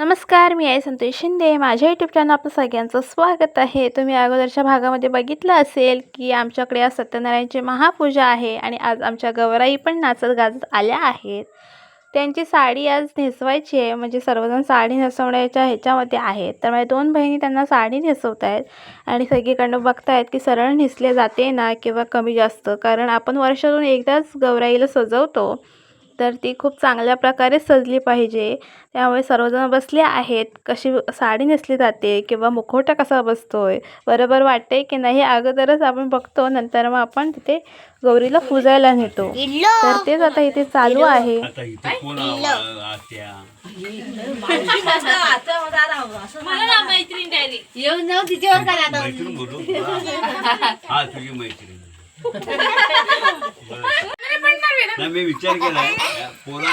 नमस्कार मी आहे संतोष शिंदे. माझ्या यूट्यूब चॅनल आपलं सगळ्यांचं स्वागत आहे. तुम्ही अगोदरच्या भागामध्ये बघितलं असेल की आमच्याकडे आज सत्यनारायणची महापूजा आहे आणि आज आमच्या गौराई पण नाचत गाजत आल्या आहेत. त्यांची साडी आज नेसवायची आहे. म्हणजे सर्वजण साडी नेसवण्याच्या ह्याच्यामध्ये आहेत. तर माझ्या दोन बहिणी त्यांना साडी नेसवत आहेत आणि सगळीकडनं बघतायत की सरळ नेसले जाते ना किंवा कमी जास्त. कारण आपण वर्षातून एकदाच गौराईला सजवतो. तर ती खूप चांगल्या प्रकारे सजली पाहिजे. त्यामुळे सर्वजण बसले आहेत. कशी साडी नेसली जाते किंवा मुखवटा कसा बसतोय? बरोबर वाटते की नाही? अगोदरच आपण बघतो. नंतर मग आपण तिथे गौरीला पूजायला नेतो. तर तेच आता इथे चालू आहे. आता हा. नाही मी विचार केला. पोरं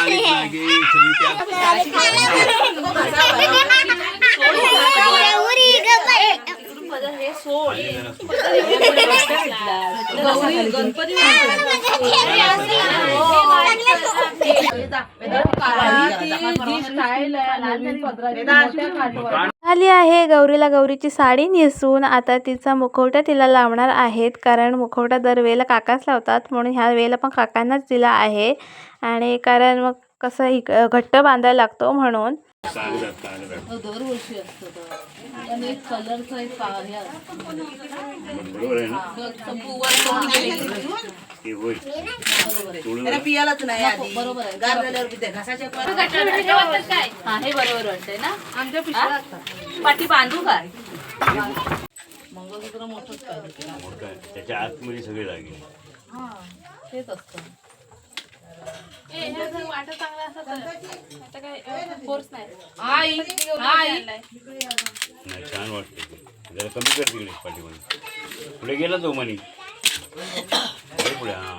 आली आहे. गौरीला गौरीची साडी नेसून आता तिचा मुखवटा तिला लावणार आहेत. कारण मुखवटा दरवेळेला काकाच लावतात. म्हणून ह्या वेळेला पण काकांनाच दिला आहे. आणि कारण मग कसं इक- घट्ट बांधायला लागतो म्हणून. एक कलरचा एक पा- हे असतो. बरोबर आहे ना? तंबूवर तोंड गेली. होय तोडून त्याला पियालाच नाही आधी. बरोबर आहे. गार झाल्यावर पिते घसाच्या पर हा हे बरोबर वाटतंय ना? आमच्या पिशव्या पाठी बांधू काय? मंगळसूत्र मोठंच पाहिजे मोठं आहे. त्याच्या आतमध्ये सगळे लागेल. हा तेच असतं. आई आई. नाही छान वाटते ते. जरा कमी कर तिकडे पाठीमध्ये पुढे गेला तो मनी. पुढे हा.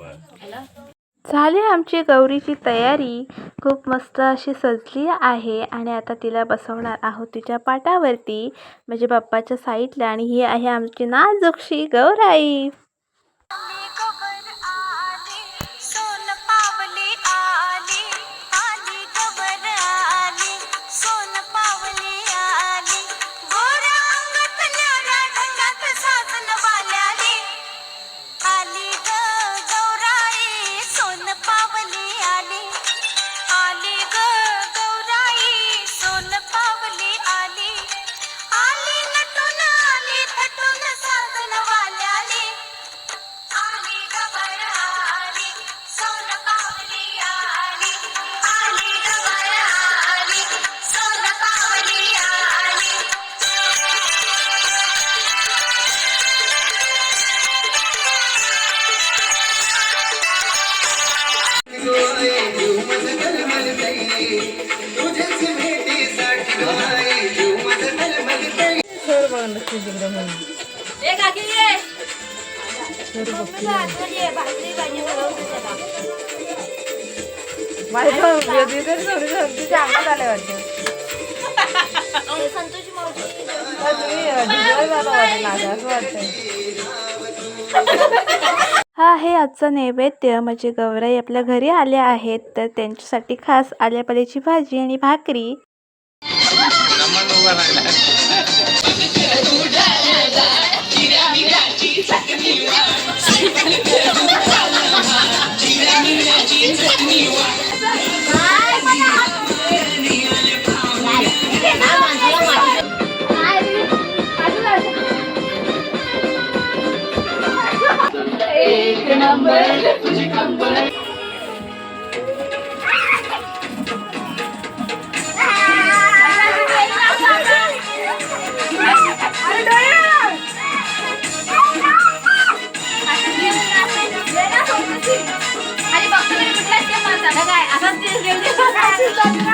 हा झाली आमची गौरीची तयारी. खूप मस्त अशी सजली आहे आणि आता तिला बसवणार आहोत तिच्या पाटावरती म्हणजे बाप्पाच्या साईडला. आणि ही आहे आमची नाजूकशी गौराई. हा आहे आजचा नैवेद्य. म्हणजे गौराई आपल्या घरी आल्या आहेत तर त्यांच्यासाठी खास आल्यापाल्याची भाजी आणि भाकरी. काय नाही आवडत. भाजी नाही, हा, जाऊ.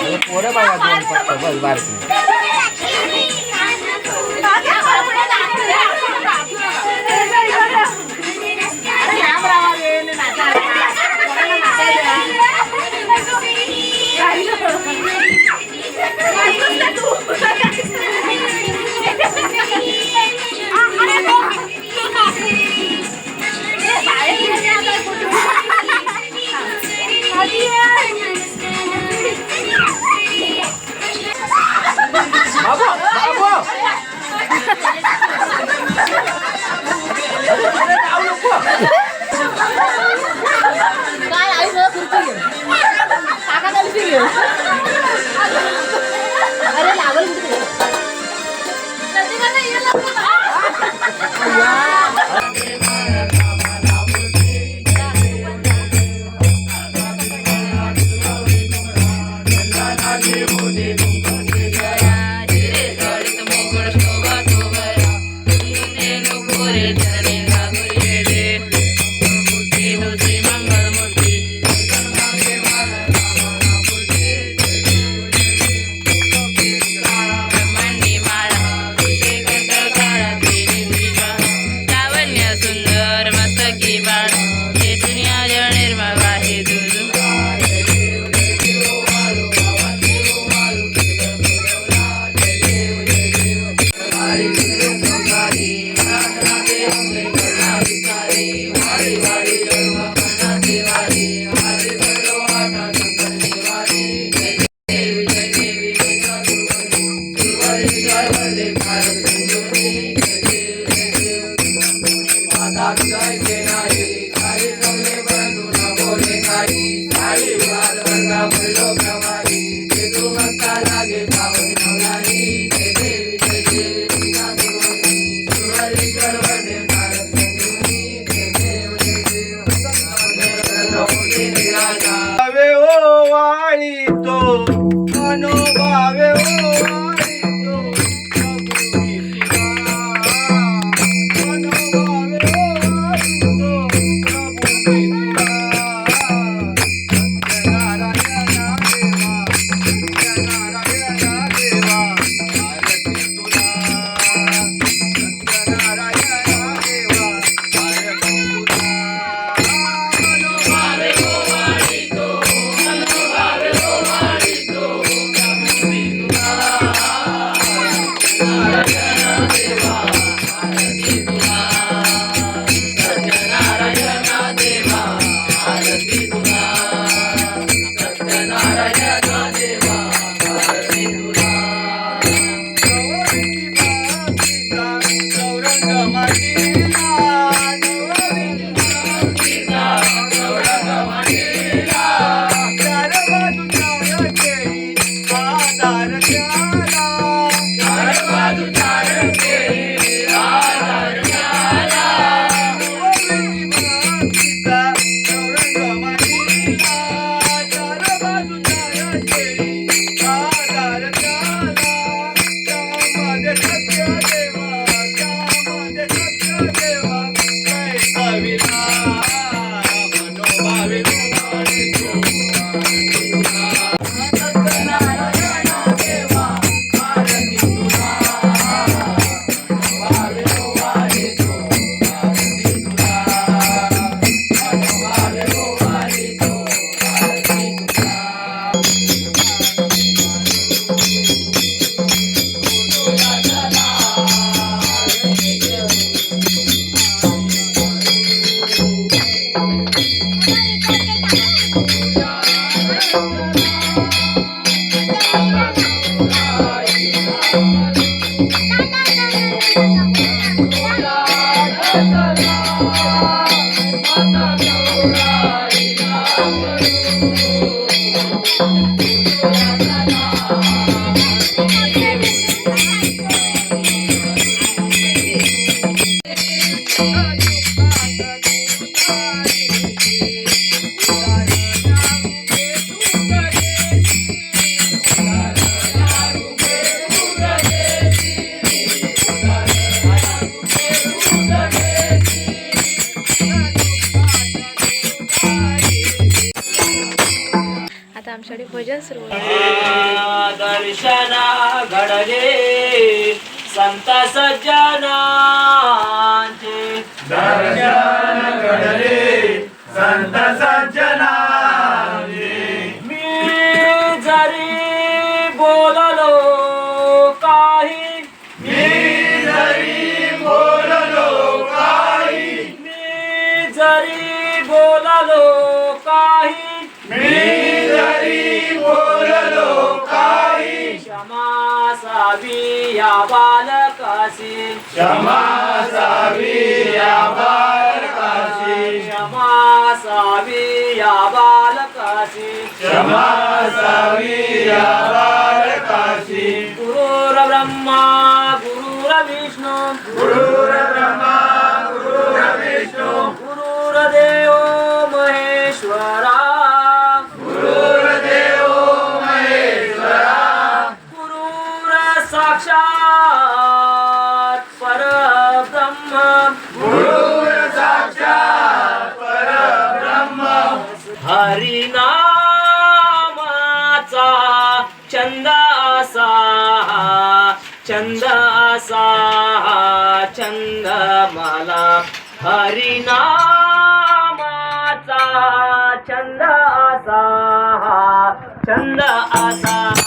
पोरं बघा दोन फक्त बस बारकी दर्शना घडले संत सज्जनांचे. दर्शन घडले संत सज्ज क्षमा सावी या बालकासी क्षमा सावी या बालकाशी क्षमा सावी या बालकासी क्षमा सावी या बालकाशी गुरुर ब्रह्मा गुरुर विष्णू गुरुर ब्रह्मा गुरुर विष्णु मला हरिनामाचा छंद असा छंद असा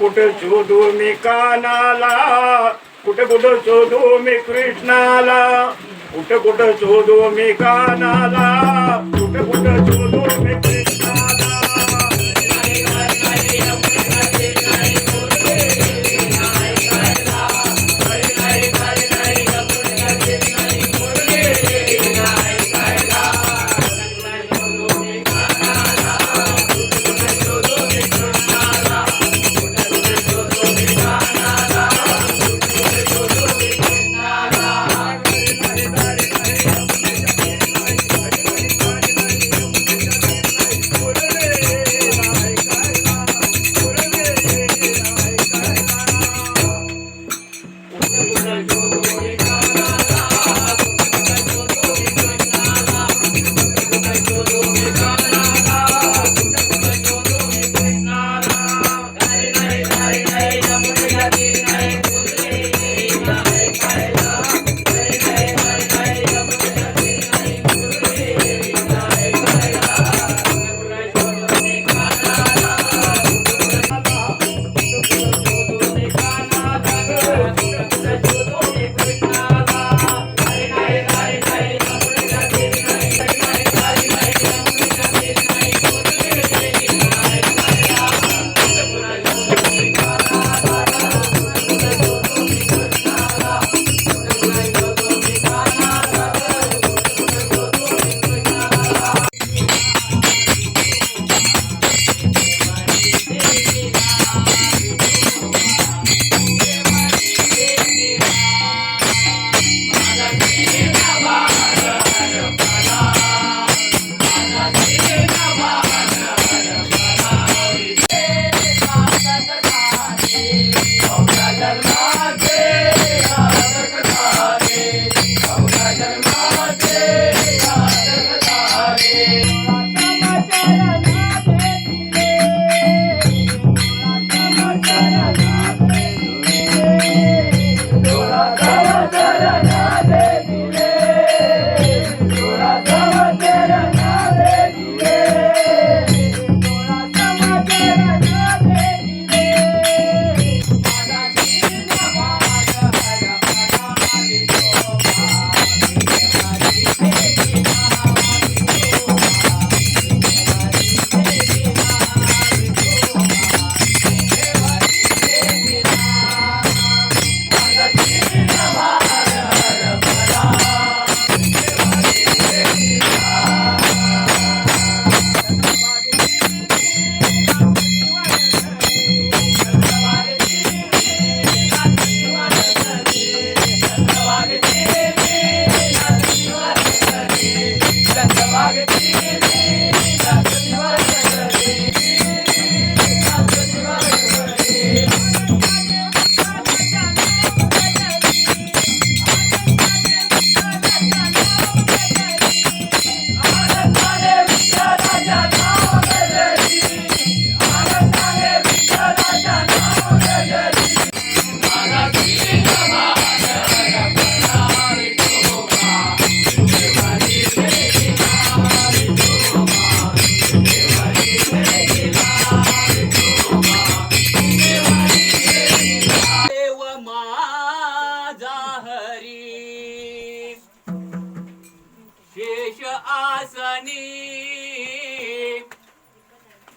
कुठं शोधू मी कानाला? कुठं कुठं शोधू मी कृष्णाला? कुठं कुठं शोधू मी कानाला? कुठं कुठं शोधू मी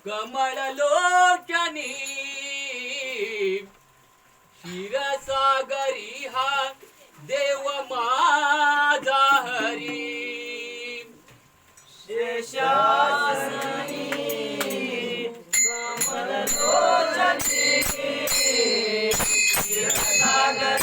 कमळ लोक्यानी क्षीरसागरी हा देव माझा हरी. शेषासनी कमळ लोचनी क्षीरसागर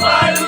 तुम्ही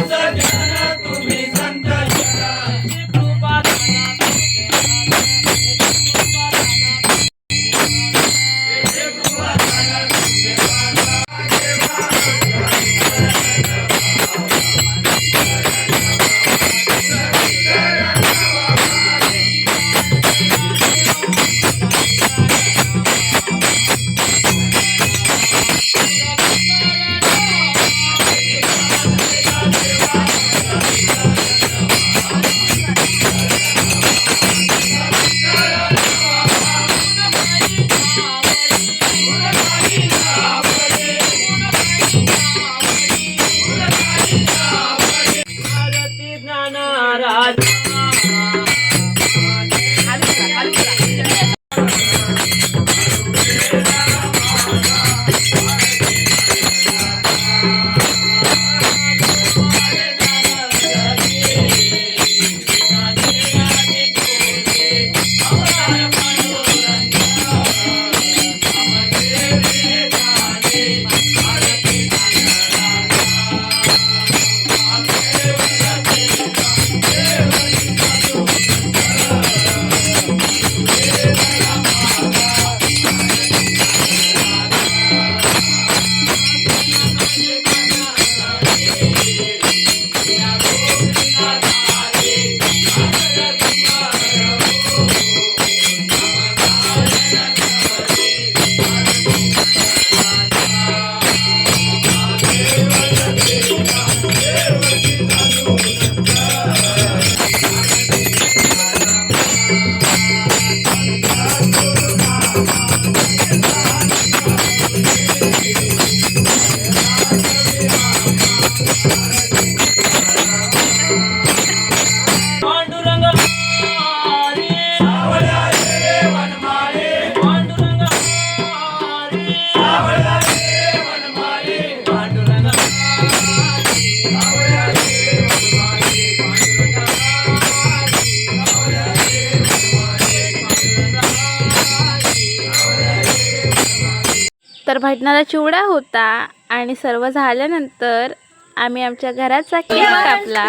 तर भजनाला चिवडा होता आणि सर्व झाल्यानंतर आम्ही आमच्या घराचा केक कापला.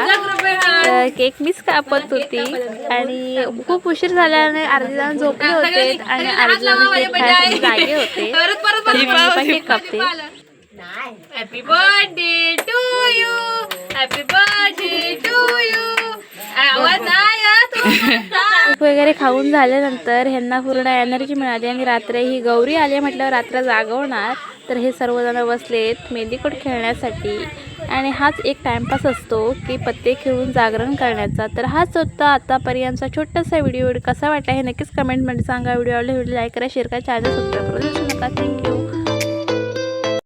तर केक मीच कापत होती. आणि खूप उशीर झाल्याने अर्धे जण झोपले होते आणि अर्धे जण केक खायसाठी जागे होते. केक कापते. Happy birthday to you happy birthday to you आवाज नाही वगैरे खाऊन झाल्यानंतर ह्यांना पूर्ण एनर्जी मिळाली आणि रात्र ही गौरी आली म्हटल्यावर रात्र जागवणार. तर हे सर्वजण बसलेत मेदीकोट खेळण्यासाठी. आणि हाच एक टाइमपास असतो की पत्ते खेळून जागरण करण्याचा. तर हाच होता आतापर्यंतचा छोटासा व्हिडिओ. कसा वाटला हे नक्कीच कमेंटमध्ये सांगा. व्हिडिओ आवडला व्हिडिओ लाईक करा शेअर करा. चॅनल सबस्क्राईब करू. नका थँक्यू.